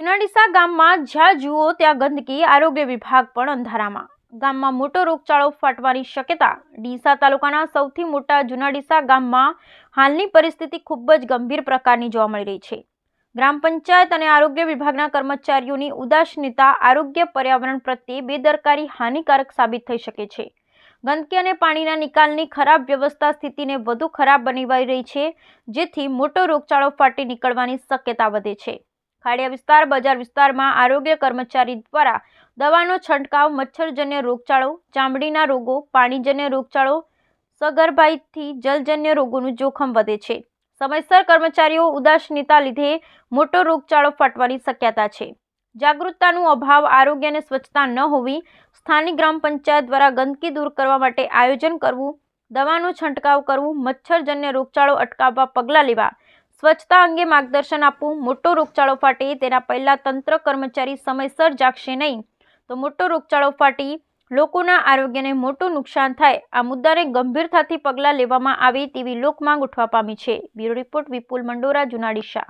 જુનાડીસા ગામમાં જ્યાં જુઓ ત્યાં ગંદકી, આરોગ્ય વિભાગ પણ અંધારામાં. ગામમાં મોટો રોગચાળો ફાટવાની શક્યતા. ડીસા તાલુકાના સૌથી મોટા જુનાડીસા ગામમાં હાલની પરિસ્થિતિ ખૂબ જ ગંભીર પ્રકારની જોવા મળી રહી છે. ગ્રામ પંચાયત અને આરોગ્ય વિભાગના કર્મચારીઓની ઉદાસીનતા આરોગ્ય પર્યાવરણ પ્રત્યે બેદરકારી હાનિકારક સાબિત થઈ શકે છે. ગંદકી અને પાણીના નિકાલની ખરાબ વ્યવસ્થા સ્થિતિને વધુ ખરાબ બનીવાઈ રહી છે, જેથી મોટો રોગચાળો ફાટી નીકળવાની શક્યતા વધે છે. ખાડિયા વિસ્તાર, બજાર વિસ્તારમાં આરોગ્ય કર્મચારી દ્વારા દવાનો છંટકાવ, મચ્છરજન્ય રોગચાળો, ચામડીના રોગો, પાણીજન્ય રોગચાળો, સગર્ભાઈથી જલજન્ય રોગોનું જોખમ વધે છે. સમયસર કર્મચારીઓ ઉદાસીનતા લીધે મોટો રોગચાળો ફાટવાની શક્યતા છે. જાગૃતતાનું અભાવ આરોગ્ય અને સ્વચ્છતા ન હોવી, સ્થાનિક ગ્રામ પંચાયત દ્વારા ગંદકી દૂર કરવા માટે આયોજન કરવું, દવાનો છંટકાવ કરવું, મચ્છરજન્ય રોગચાળો અટકાવવા પગલાં લેવા સ્વચ્છતા અંગે માર્ગદર્શન આપવું, મોટો રોગચાળો ફાટે તેના પહેલાં તંત્ર કર્મચારી સમયસર જાગશે નહીં. તો મોટો રોગચાળો ફાટી લોકોના આરોગ્યને મોટું નુકસાન થાય, આ મુદ્દાને ગંભીરતાથી પગલાં લેવામાં આવે તેવી લોકમાંગ ઉઠવા પામી છે. Bureau report Vipul Mandora Junadisa